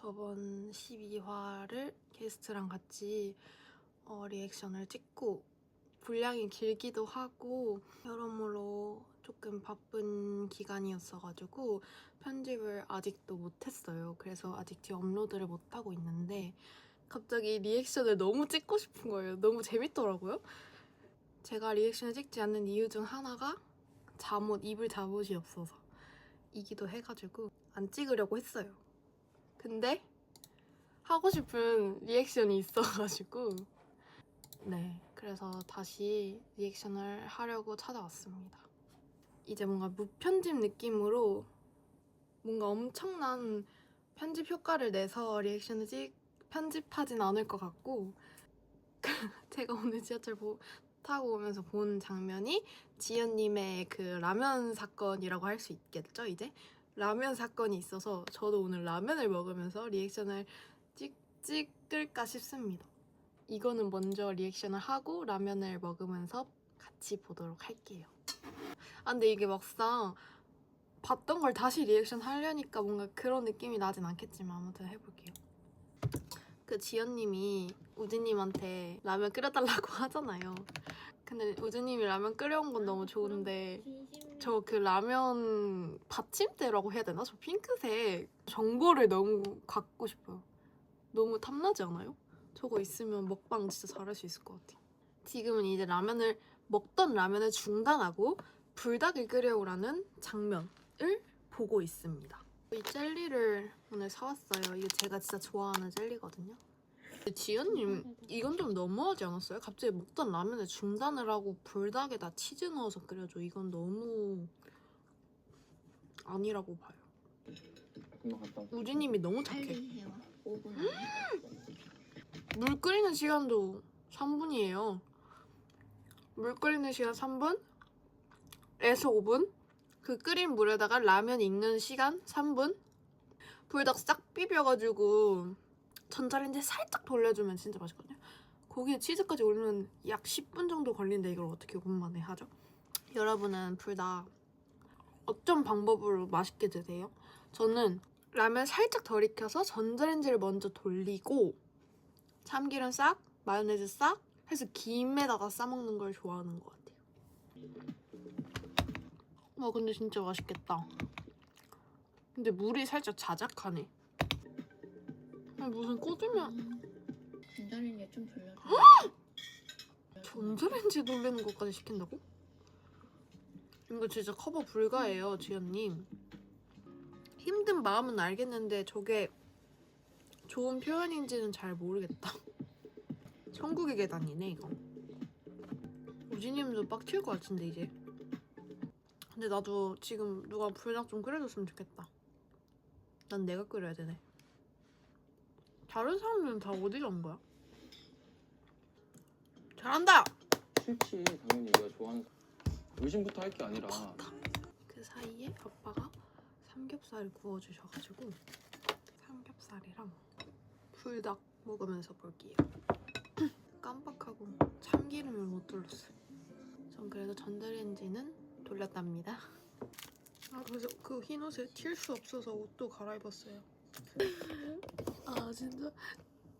저번 12화를 게스트랑 같이 어, 리액션을 찍고 분량이 길기도 하고 여러모로 조금 바쁜 기간이었어가지고 편집을 아직도 못했어요. 그래서 아직 지금 업로드를 못하고 있는데 갑자기 리액션을 너무 찍고 싶은 거예요. 너무 재밌더라고요. 제가 리액션을 찍지 않는 이유 중 하나가 잠옷, 입을 잠옷이 없어서 이기도 해가지고 안 찍으려고 했어요. 근데 하고 싶은 리액션이 있어가지고 네 그래서 다시 리액션을 하려고 찾아왔습니다. 이제 뭔가 무편집 느낌으로 뭔가 엄청난 편집 효과를 내서 리액션을 찍 편집하진 않을 것 같고 제가 오늘 지하철 보, 타고 오면서 본 장면이 지연님의 그 라면 사건이라고 할 수 있겠죠 이제 라면 사건이 있어서 저도 오늘 라면을 먹으면서 리액션을 찍, 찍을까 싶습니다. 이거는 먼저 리액션을 하고 라면을 먹으면서 같이 보도록 할게요. 아 근데 이게 막상 봤던 걸 다시 리액션 하려니까 뭔가 그런 느낌이 나진 않겠지만 아무튼 해볼게요. 그 지연님이 우진님한테 라면 끓여달라고 하잖아요. 근데 우진님이 라면 끓여온 건 너무 좋은데 저 그 라면 받침대라고 해야 되나? 저 핑크색 정보를 너무 갖고 싶어요. 너무 탐나지 않아요? 저거 있으면 먹방 진짜 잘할 수 있을 것 같아요. 지금은 이제 라면을 먹던 라면을 중단하고 불닭을 끓여오라는 장면을 보고 있습니다. 이 젤리를 오늘 사왔어요. 이거 제가 진짜 좋아하는 젤리거든요. 지연님 이건 좀 너무하지 않았어요? 갑자기 먹던 라면을 중단을 하고 불닭에다 치즈 넣어서 끓여줘. 이건 너무 아니라고 봐요. 우진님이 너무 착해. 빨리 해와. 5분 안에. 물 끓이는 시간도 3분이에요. 물 끓이는 시간 3분? 에서 5분? 그 끓인 물에다가 라면 익는 시간 3분? 불닭 싹 비벼가지고 전자레인지 살짝 돌려주면 진짜 맛있거든요. 거기에 치즈까지 올리면 약 10분 정도 걸리는데 이걸 어떻게 5분 만에 하죠? 여러분은 불닭 어떤 방법으로 맛있게 드세요? 저는 라면 살짝 덜 익혀서 전자레인지를 먼저 돌리고 참기름 싹, 마요네즈 싹 해서 김에다가 싸먹는 걸 좋아하는 것 같아요. 와 근데 진짜 맛있겠다. 근데 물이 살짝 자작하네. 아니, 무슨 꽂으면 전자레인지에 좀 돌려줘. 전자레인지 돌리는 것까지 시킨다고? 이거 진짜 커버 불가해요, 지연님. 힘든 마음은 알겠는데 저게 좋은 표현인지는 잘 모르겠다. 천국의 계단이네 이거. 우진님도 빡칠 것 같은데 이제. 근데 나도 지금 누가 불닭 좀 끓여줬으면 좋겠다. 난 내가 끓여야 되네. 다른 사람들은 다 어디 간 거야? 잘한다. 싫지 당연히 내가 좋아하는 의심부터 할 게 아니라 그 사이에 아빠가 삼겹살을 구워주셔가지고 삼겹살이랑 불닭 먹으면서 볼게요. 깜빡하고 참기름을 못 돌렸어요. 전 그래도 전자레인지는 돌렸답니다. 아 그래서 그 흰 옷에 튈 수 없어서 옷도 갈아입었어요. 아 진짜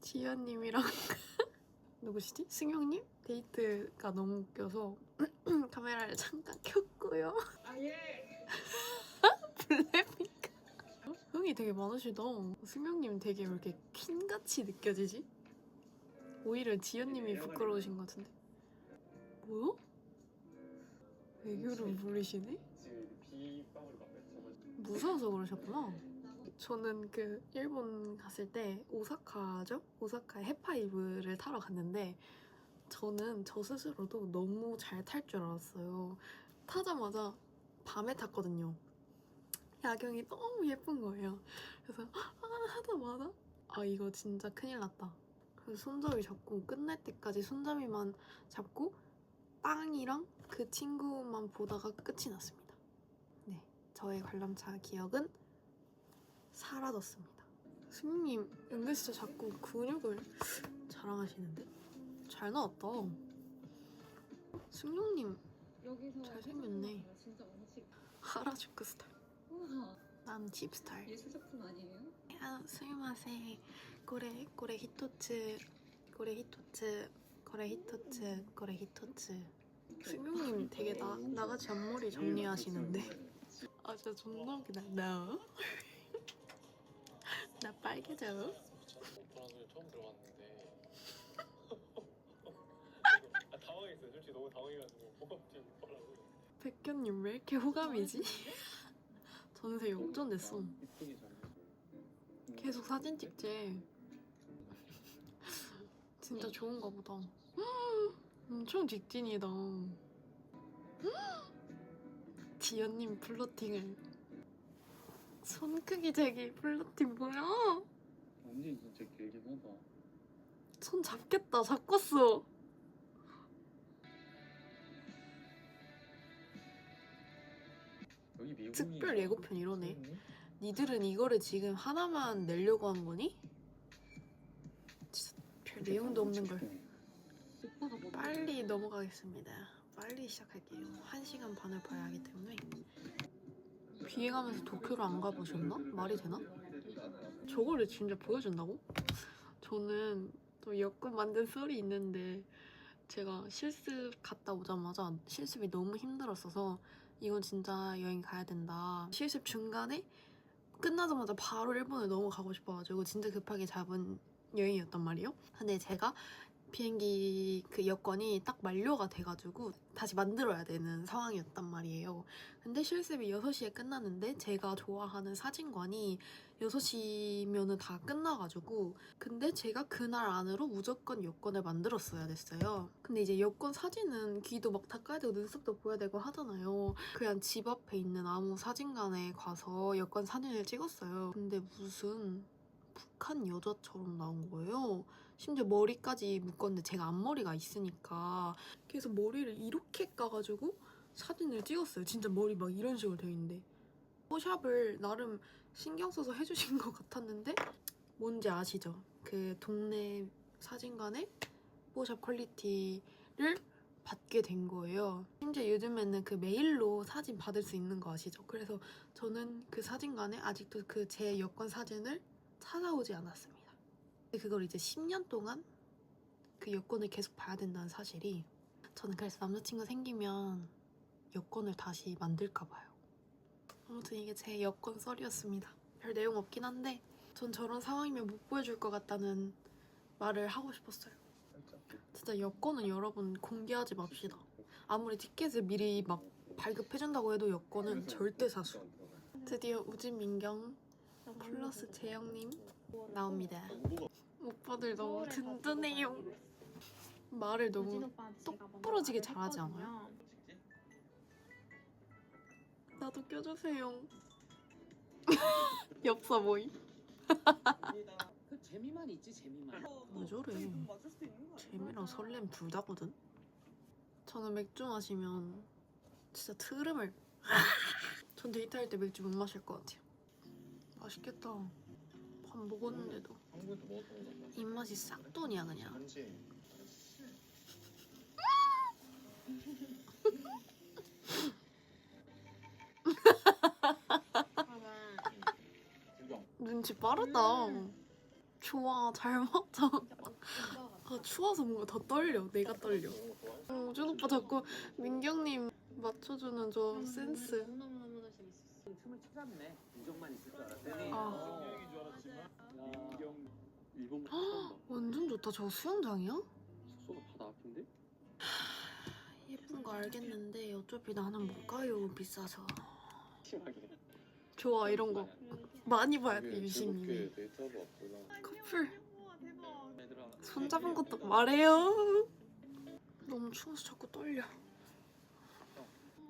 지연님이랑 누구시지? 승용님 데이트가 너무 웃겨서 카메라를 잠깐 켰고요. 블랙핑크. 어? 흥이 되게 많으시다. 승명님 되게 왜 이렇게 퀸같이 느껴지지? 오히려 지연님이 부끄러우신 것 같은데. 뭐야? 애교를 부리시네? 무서워서 그러셨구나. 저는 그 일본 갔을 때 오사카죠? 오사카에 해파이브를 타러 갔는데 저는 저 스스로도 너무 잘 탈 줄 알았어요. 타자마자 밤에 탔거든요. 야경이 너무 예쁜 거예요. 그래서 아 하자마자 아 이거 진짜 큰일 났다. 그래서 손잡이 잡고 끝날 때까지 손잡이만 잡고 빵이랑 그 친구만 보다가 끝이 났습니다. 네, 저의 관람차 기억은 사라졌습니다. 승님 은근슬쩍 자꾸 근육을 자랑하시는데 잘 나왔다. 승용님 여기서 잘생겼네. 진짜 하라주크 스타일. 난 집스타일. 예술 작품 아니에요? 아, 스미마세. 고래 고래 히토츠. 고래 히토츠. 고래 히토츠. 고래 히토츠. 승용님 되게 나 나같이 앞머리 정리하시는데. 아 진짜 존나 웃기다. 나. 나 빨개져. 오빠랑 소리 처음 들어봤는데 아 당황했어요 솔직히 너무 당황해가지고 뭐가 갑자기 오빠라고 백현님 왜 이렇게 호감이지? 전세 역전됐어. 이쁘게 잘. 계속 사진 찍지. 진짜 좋은가 보다. 엄청 직진이다. 지연님 플러팅을. 손 크기 재기 플러팅 뭐야? 언니 진짜 길긴 하다. 손 잡겠다. 잡았어. 여기 미국이. 특별 예고편 이러네. 니들은 이거를 지금 하나만 내려고 한 거니? 진짜 별 내용도 없는 걸. 빨리 넘어가겠습니다. 빨리 시작할게요. 한 시간 반을 봐야 하기 때문에. 비행하면서 도쿄를 안 가보셨나? 말이 되나? 저거를 진짜 보여준다고? 저는 또 여권 만든 썰이 있는데 제가 실습 갔다 오자마자 실습이 너무 힘들었어서 이건 진짜 여행 가야 된다. 실습 중간에 끝나자마자 바로 일본을 넘어가고 싶어가지고 진짜 급하게 잡은 여행이었단 말이에요. 근데 제가 비행기 그 여권이 딱 만료가 돼가지고 다시 만들어야 되는 상황이었단 말이에요. 근데 실습이 6시에 끝났는데 제가 좋아하는 사진관이 6시면은 다 끝나가지고 근데 제가 그날 안으로 무조건 여권을 만들었어야 됐어요. 근데 이제 여권 사진은 귀도 막 닦아야 되고 눈썹도 보여야 되고 하잖아요. 그냥 집 앞에 있는 아무 사진관에 가서 여권 사진을 찍었어요. 근데 무슨 북한 여자처럼 나온 거예요. 심지어 머리까지 묶었는데 제가 앞머리가 있으니까 그래서 머리를 이렇게 까가지고 사진을 찍었어요. 진짜 머리 막 이런 식으로 되어 있는데 포샵을 나름 신경 써서 해주신 것 같았는데 뭔지 아시죠? 그 동네 사진관의 포샵 퀄리티를 받게 된 거예요. 심지어 요즘에는 그 메일로 사진 받을 수 있는 거 아시죠? 그래서 저는 그 사진관에 아직도 그 제 여권 사진을 찾아오지 않았습니다. 그걸 이제 10년 동안 그 여권을 계속 봐야 된다는 사실이 저는 그래서 남자친구 생기면 여권을 다시 만들까 봐요. 아무튼 이게 제 여권 썰이었습니다. 별 내용 없긴 한데 전 저런 상황이면 못 보여줄 것 같다는 말을 하고 싶었어요. 진짜 여권은 여러분 공개하지 맙시다. 아무리 티켓을 미리 막 발급해준다고 해도 여권은 절대 사수. 드디어 우진 민경 플러스 재영님 나옵니다. 오빠들 너무 든든해요. 말을 너무 똑부러지게 잘하지 않아요? 나도 껴주세요. 엽서 모임. 그 재미만 있지 재미만. 왜 저래? 재미랑 설렘 둘 다거든. 저는 맥주 마시면 진짜 트름을. 전 데이트할 때 맥주 못 마실 것 같아요. 맛있겠다. 밥 먹었는데도. 입맛이 싹 돈이야 그냥. 눈치 빠르다. 좋아 잘 먹자. 아 추워서 뭔가 더 떨려. 내가 떨려. 좋아해. 어, 우준 오빠 자꾸 민경님 맞춰주는 저 센스. 춤을 찾았네. 인정만 있을 줄 알았더니. 아. 어. 인줄 알았지만 야. 민경 일본부터 처음 봐. 완전 좋다. 저 수영장이야? 숙소가 바다 앞인데? 예쁜 거 알겠는데 어차피 나는 못 가요. 비싸서. 심하게. 좋아 이런 거 많이 봐야 돼 유심히. 데이트하고 왔구나. 커플 얘들아. 손 잡은 것도 말해요. 너무 추워서 자꾸 떨려.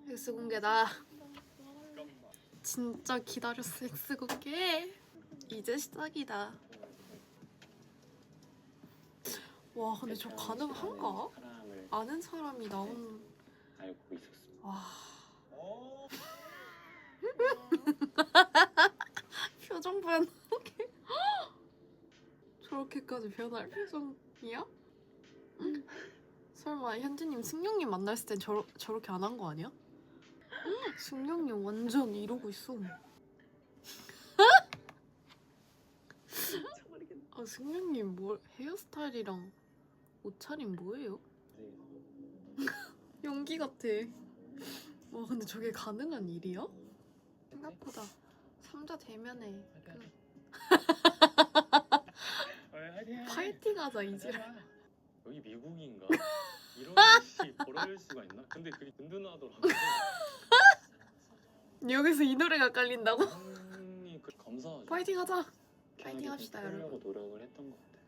엑스 공개다. 진짜 기다렸어 엑스 공개. 이제 시작이다. 와 근데 저 가능한가? 아는 사람이 나온 알고 있었어. 와 표정 변하게 저렇게까지 변할 표정이야? 응? 설마 현진님 승용님 만났을 땐 저, 저렇게 안 한 거 아니야? 심령님 완전 이러고 있어. 아 승령님 뭘 헤어스타일이랑 옷차림 뭐예요? 용기 같아. 와 근데 저게 가능한 일이야? 생각보다 삼자 대면에 그 파이팅 하자 이지랄. 여기 미국인가? 이런 일이 벌어질 수가 있나? 근데 그게 든든하더라고. 여기서 이 노래가 깔린다고? 형이 그 감사하죠. 파이팅 하자. 파이팅 좀 합시다, 여러분. 노력을 했던 것 같아.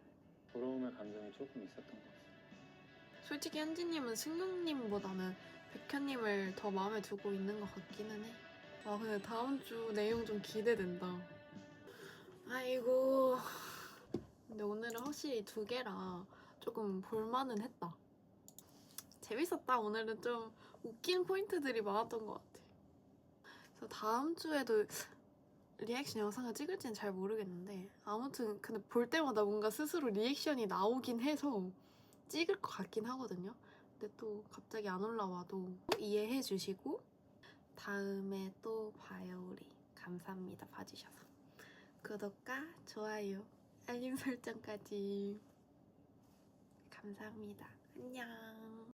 부러움의 감정이 조금 있었던 것 같아. 솔직히 현지님은 승용님보다는 백현님을 더 마음에 두고 있는 것 같기는 해. 아 근데 다음 주 내용 좀 기대된다. 아이고. 근데 오늘은 확실히 두 개라 조금 볼만은 했다. 재밌었다. 오늘은 좀 웃긴 포인트들이 많았던 것 같아. 그래서 다음 주에도 리액션 영상을 찍을지는 잘 모르겠는데 아무튼 근데 볼 때마다 뭔가 스스로 리액션이 나오긴 해서 찍을 것 같긴 하거든요. 근데 또 갑자기 안 올라와도 이해해 주시고 다음에 또 봐요 우리. 감사합니다 봐주셔서. 구독과 좋아요, 알림 설정까지 감사합니다. 안녕.